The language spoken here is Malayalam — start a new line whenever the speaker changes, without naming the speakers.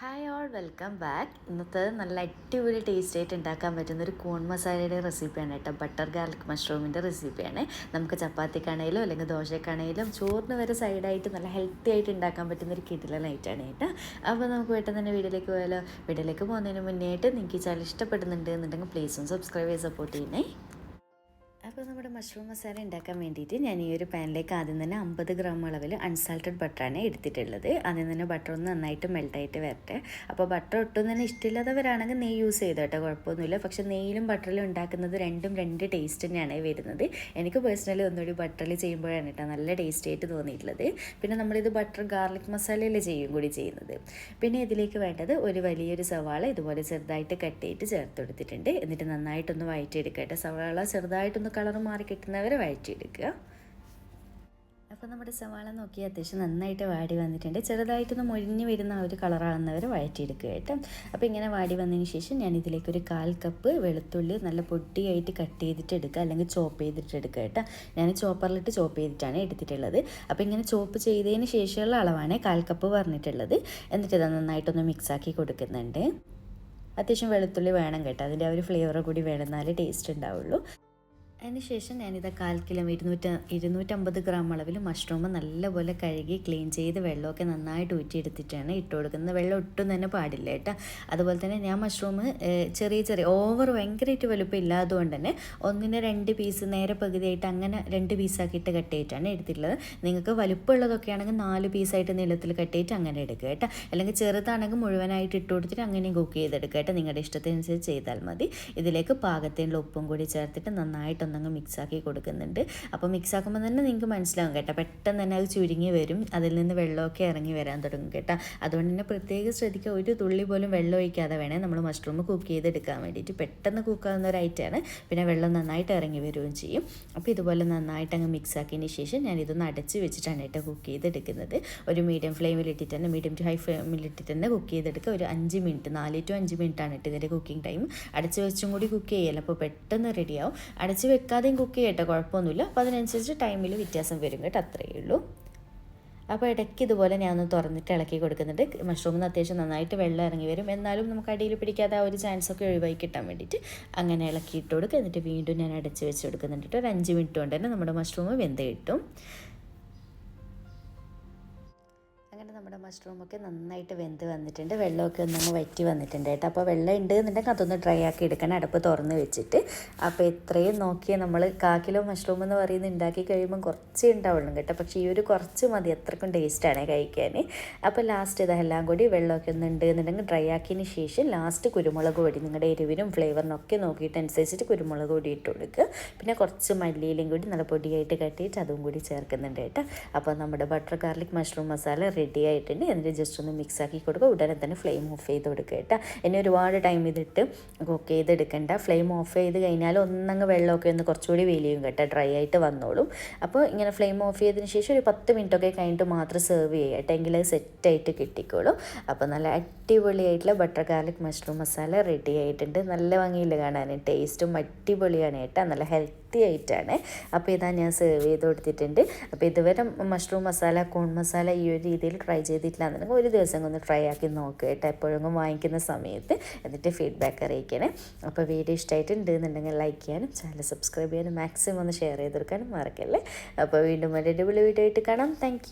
ഹായ് ഓൾ വെൽക്കം ബാക്ക് ഇന്നത്തെ നല്ല അടിപൊളി ടേസ്റ്റ് ആയിട്ട് ഉണ്ടാക്കാൻ പറ്റുന്ന ഒരു കോൺ മസാലയുടെ റെസിപ്പിയാണ് കേട്ടോ. ബട്ടർ ഗാർലിക് മഷ്റൂമിന്റെ റെസിപ്പിയാണ് നമുക്ക് ചപ്പാത്തിക്കാണേലും അല്ലെങ്കിൽ ദോശക്കാണേലും ചോറിന് വരെ സൈഡായിട്ട് നല്ല ഹെൽത്തി ആയിട്ട് ഉണ്ടാക്കാൻ പറ്റുന്ന ഒരു കിടിലൻ ഐറ്റാണ് കേട്ടോ. അപ്പോൾ നമുക്ക് പെട്ടെന്ന് തന്നെ വീഡിയോയിലേക്ക് പോയാലോ? വീഡിയോയിലേക്ക് പോകുന്നതിന് മുന്നേ ആയിട്ട് നിങ്ങൾക്ക് ഈ ചാനൽ ഇഷ്ടപ്പെടുന്നുണ്ട് എന്നുണ്ടെങ്കിൽ പ്ലീസ് ഒന്ന് സബ്സ്ക്രൈബ് ചെയ്ത് സപ്പോർട്ട് ചെയ്യണേ. അപ്പോൾ നമ്മുടെ മഷ്റൂം മസാല ഉണ്ടാക്കാൻ വേണ്ടിയിട്ട് ഞാൻ ഈ ഒരു പാനിലേക്ക് ആദ്യം തന്നെ അമ്പത് ഗ്രാം അളവിൽ അൺസാൾട്ടഡ് ബട്ടറാണ് എടുത്തിട്ടുള്ളത്. ആദ്യം തന്നെ ബട്ടർ ഒന്ന് നന്നായിട്ട് മെൽട്ടായിട്ട് വരട്ടെ. അപ്പോൾ ബട്ടർ ഒട്ടും തന്നെ ഇഷ്ടമില്ലാത്തവരാണെങ്കിൽ നെയ്യ് യൂസ് ചെയ്തോ കേട്ടോ കുഴപ്പമൊന്നുമില്ല. പക്ഷേ നെയ്യിലും ബട്ടറിലും ഉണ്ടാക്കുന്നത് രണ്ടും രണ്ട് ടേസ്റ്റ് തന്നെയാണ് വരുന്നത്. എനിക്ക് പേഴ്സണലി ഒന്നുകൂടി ബട്ടറിൽ ചെയ്യുമ്പോഴാണ് കേട്ടോ നല്ല ടേസ്റ്റ് ആയിട്ട് തോന്നിയിട്ടുള്ളത്. പിന്നെ നമ്മളിത് ബട്ടർ ഗാർലിക് മസാലയിൽ ചെയ്യും കൂടി ചെയ്യുന്നത്. പിന്നെ ഇതിലേക്ക് വേണ്ടത് ഒരു വലിയൊരു സവാള ഇതുപോലെ ചെറുതായിട്ട് കട്ട് ചെയ്തിട്ട് ചേർത്ത് കൊടുത്തിട്ടുണ്ട്. എന്നിട്ട് നന്നായിട്ടൊന്ന് വയറ്റി കേട്ടോ. സവാള ചെറുതായിട്ടൊന്ന് കളർ മാറി കിട്ടുന്നവരെ വഴറ്റിയെടുക്കുക. അപ്പോൾ നമ്മുടെ സവാള നോക്കി അത്യാവശ്യം നന്നായിട്ട് വാടി വന്നിട്ടുണ്ട്. ചെറുതായിട്ടൊന്ന് മൊഴിഞ്ഞ് വരുന്ന ആ ഒരു കളറാകുന്നവർ വഴറ്റിയെടുക്കുക കേട്ടോ. അപ്പോൾ ഇങ്ങനെ വാടി വന്നതിന് ശേഷം ഞാൻ ഇതിലേക്ക് ഒരു കാൽ കപ്പ് വെളുത്തുള്ളി നല്ല പൊടിയായിട്ട് കട്ട് ചെയ്തിട്ട് എടുക്കുക. അല്ലെങ്കിൽ ചോപ്പ് ചെയ്തിട്ട് എടുക്കുക കേട്ടോ. ഞാൻ ചോപ്പറിലിട്ട് ചോപ്പ് ചെയ്തിട്ടാണ് എടുത്തിട്ടുള്ളത്. അപ്പോൾ ഇങ്ങനെ ചോപ്പ് ചെയ്തതിന് ശേഷമുള്ള അളവാണ് കാൽ കപ്പ് പറഞ്ഞിട്ടുള്ളത്. എന്നിട്ട് ഇത് നന്നായിട്ടൊന്ന് മിക്സാക്കി കൊടുക്കുന്നുണ്ട്. അത്യാവശ്യം വെളുത്തുള്ളി വേണം കേട്ടോ. അതിന്റെ ആ ഒരു ഫ്ലേവർ കൂടി വേണമെന്നാലേ ടേസ്റ്റ് ഉണ്ടാവുള്ളൂ. അതിനുശേഷം ഞാനിത് കാൽ കിലോ ഇരുന്നൂറ്റ ഇരുന്നൂറ്റമ്പത് ഗ്രാം അളവിൽ മഷ്റൂം നല്ലപോലെ കഴുകി ക്ലീൻ ചെയ്ത് വെള്ളമൊക്കെ നന്നായിട്ട് ഊറ്റിയെടുത്തിട്ടാണ് ഇട്ട് കൊടുക്കുന്നത്. വെള്ളം ഒട്ടും തന്നെ പാടില്ല കേട്ടോ. അതുപോലെ തന്നെ ഞാൻ മഷ്റൂം ചെറിയ ചെറിയ ഓവർ ഭയങ്കരമായിട്ട് വലുപ്പം ഇല്ലാത്തതുകൊണ്ട് തന്നെ ഒന്നിന് രണ്ട് പീസ് നേരെ പകുതിയായിട്ട് അങ്ങനെ രണ്ട് പീസാക്കിയിട്ട് കട്ട് ചെയ്തിട്ടാണ് എടുത്തിട്ടുള്ളത്. നിങ്ങൾക്ക് വലുപ്പമുള്ളതൊക്കെ ആണെങ്കിൽ നാല് പീസായിട്ട് നീളത്തിൽ കട്ട് ചെയ്തിട്ട് അങ്ങനെ എടുക്കുക കേട്ടോ. അല്ലെങ്കിൽ ചെറുതാണെങ്കിൽ മുഴുവനായിട്ട് ഇട്ട് കൊടുത്തിട്ട് അങ്ങനെയും കുക്ക് ചെയ്തെടുക്കുക കേട്ടോ. നിങ്ങളുടെ ഇഷ്ടത്തിനനുസരിച്ച് ചെയ്താൽ മതി. ഇതിലേക്ക് പാകത്തിനുള്ള ഉപ്പും കൂടി ചേർത്തിട്ട് നന്നായിട്ട് ഒന്നങ്ങ് മിക്സാക്കി കൊടുക്കുന്നുണ്ട്. അപ്പോൾ മിക്സാക്കുമ്പോൾ തന്നെ നിങ്ങൾക്ക് മനസ്സിലാവും കേട്ടോ. പെട്ടെന്ന് തന്നെ അത് ചുരുങ്ങി വരും. അതിൽ നിന്ന് വെള്ളമൊക്കെ ഇറങ്ങി വരാൻ തുടങ്ങും കേട്ടോ. അതുകൊണ്ട് തന്നെ പ്രത്യേകം ശ്രദ്ധിക്കുക. ഒരു തുള്ളി പോലും വെള്ളം ഒഴിക്കാതെ വേണേ നമ്മൾ മഷ്റൂം കുക്ക് ചെയ്തെടുക്കാൻ വേണ്ടിയിട്ട് പെട്ടെന്ന് കുക്കാവുന്ന ഒരു ഐറ്റമാണ് പിന്നെ വെള്ളം നന്നായിട്ട് ഇറങ്ങി വരികയും ചെയ്യും. അപ്പോൾ ഇതുപോലെ നന്നായിട്ട് അങ്ങ് മിക്സാക്കിയതിന് ശേഷം ഞാൻ ഇതൊന്ന് അടച്ച് വെച്ചിട്ടാണ് കേട്ടോ കുക്ക് ചെയ്തെടുക്കുന്നത്. ഒരു മീഡിയം ഫ്ലെയിമിൽ ഇട്ടിട്ട് തന്നെ മീഡിയം ടു ഹൈ ഫ്ലെയിമിൽ ഇട്ടിട്ട് തന്നെ കുക്ക് ചെയ്തെടുക്കുക. ഒരു അഞ്ച് മിനിറ്റ് നാല് ടു അഞ്ച് മിനിറ്റാണ് ഇതിന്റെ കുക്കിംഗ് ടൈം അടച്ച് വെച്ചും കൂടി കുക്ക് ചെയ്യല്ലോ? അപ്പോൾ പെട്ടെന്ന് റെഡിയാവും അടച്ച് വെക്കാതെയും കുക്ക് ചെയ്യട്ടെ കുഴപ്പമൊന്നുമില്ല. അപ്പോൾ അതിനനുസരിച്ച് ടൈമിൽ വ്യത്യാസം വരും കേട്ടോ അത്രയേ ഉള്ളൂ. അപ്പോൾ ഇടയ്ക്ക് ഇതുപോലെ ഞാനൊന്ന് തുറന്നിട്ട് ഇളക്കി കൊടുക്കുന്നുണ്ട്. മഷ്റൂമിന് അത്യാവശ്യം നന്നായിട്ട് വെള്ളം ഇറങ്ങി വരും. എന്നാലും നമുക്ക് അടിയിൽ പിടിക്കാതെ ആ ഒരു ചാൻസ് ഒക്കെ ഒഴിവായി കിട്ടാൻ വേണ്ടിയിട്ട് അങ്ങനെ ഇളക്കിയിട്ട് കൊടുക്കുക എന്നിട്ട് വീണ്ടും ഞാൻ അടച്ച് വെച്ച് കൊടുക്കുന്നുണ്ട് ഒരു അഞ്ച് മിനിറ്റ് കൊണ്ട് തന്നെ നമ്മുടെ മഷ്റൂം വെന്ത് കിട്ടും. നമ്മുടെ മഷ്റൂമൊക്കെ നന്നായിട്ട് വെന്ത് വന്നിട്ടുണ്ട്. വെള്ളമൊക്കെ ഒന്നങ്ങ് വറ്റി വന്നിട്ടുണ്ട് കേട്ടോ. അപ്പോൾ വെള്ളം ഉണ്ട് എന്നുണ്ടെങ്കിൽ അതൊന്ന് ഡ്രൈ ആക്കി എടുക്കണം. അടുപ്പ് തുറന്ന് വെച്ചിട്ട്. അപ്പോൾ ഇത്രയും നോക്കിയ നമ്മൾ കാ കിലോ മഷ്റൂം എന്ന് പറയുന്നത് ഉണ്ടാക്കി കഴിയുമ്പോൾ കുറച്ചേ ഉണ്ടാവുള്ളൂ കേട്ടോ. പക്ഷേ ഈ ഒരു കുറച്ച് മതി. അത്രക്കും ടേസ്റ്റാണ് കഴിക്കാൻ. അപ്പോൾ ലാസ്റ്റ് ഇതെല്ലാം കൂടി വെള്ളമൊക്കെ ഒന്ന് ഉണ്ട് എന്നുണ്ടെങ്കിൽ ഡ്രൈ ആക്കിയതിന് ശേഷം ലാസ്റ്റ് കുരുമുളക് പൊടി. നിങ്ങളുടെ എരിവിനും ഫ്ലേവറിനൊക്കെ നോക്കിയിട്ട് അനുസരിച്ചിട്ട് കുരുമുളക് പൊടി ഇട്ട് കൊടുക്കുക. പിന്നെ കുറച്ച് മല്ലിയിലും കൂടി നല്ല പൊടിയായിട്ട് കട്ടിയിട്ട് അതും കൂടി ചേർക്കുന്നുണ്ട് കേട്ടോ. അപ്പോൾ നമ്മുടെ butter garlic mushroom masala ready ആയിട്ടുണ്ട്. എന്നിട്ട് ജസ്റ്റ് ഒന്ന് മിക്സ് ആക്കി കൊടുക്കുക. ഉടനെ തന്നെ ഫ്ലെയിം ഓഫ് ചെയ്ത് കൊടുക്കുക കേട്ടോ. ഇനി ഒരുപാട് ടൈം ഇതിട്ട് കുക്ക് ചെയ്തെടുക്കണ്ട ഫ്ലെയിം ഓഫ് ചെയ്ത് കഴിഞ്ഞാൽ ഒന്നങ്ങ് വെള്ളമൊക്കെ ഒന്ന് കുറച്ചുകൂടി വേലിയും കേട്ടോ. ഡ്രൈ ആയിട്ട് വന്നോളും. അപ്പോൾ ഇങ്ങനെ ഫ്ലെയിം ഓഫ് ചെയ്തതിന് ശേഷം ഒരു പത്ത് മിനിറ്റൊക്കെ കഴിഞ്ഞിട്ട് മാത്രം സെർവ് ചെയ്യുക കേട്ടോ. അത് സെറ്റായിട്ട് കിട്ടിക്കോളും. അപ്പോൾ നല്ല അടിപൊളിയായിട്ടുള്ള butter garlic mushroom masala ready ആയിട്ടുണ്ട്. നല്ല ഭംഗിയിൽ കാണാൻ. ടേസ്റ്റും അടിപൊളിയാണ് കേട്ടോ. നല്ല ഹെൽത്തി ആയിട്ടാണ് അപ്പോൾ ഇതാ ഞാൻ സെർവ് ചെയ്ത് കൊടുത്തിട്ടുണ്ട്. അപ്പോൾ ഇതുവരെ മഷ്റൂം മസാല കോൺ മസാല ഈ ഒരു രീതിയിൽ ട്രൈ ചെയ്തിട്ടില്ല എന്നുണ്ടെങ്കിൽ ഒരു ദിവസം ഒന്ന് ട്രൈ ആക്കി നോക്കുക കേട്ടോ. എപ്പോഴെങ്കിലും വാങ്ങിക്കുന്ന സമയത്ത് എന്നിട്ട് ഫീഡ്ബാക്ക് അറിയിക്കണേ. അപ്പോൾ വീഡിയോ ഇഷ്ടമായിട്ടുണ്ട് എന്നുണ്ടെങ്കിൽ ലൈക്ക് ചെയ്യാനും ചാനൽ സബ്സ്ക്രൈബ് ചെയ്യാനും മാക്സിമം ഒന്ന് ഷെയർ ചെയ്ത് കൊടുക്കാനും മറക്കല്ലേ. അപ്പോൾ വീണ്ടും ഒരു അടിപൊളി വീഡിയോ ആയിട്ട് കാണാം. താങ്ക്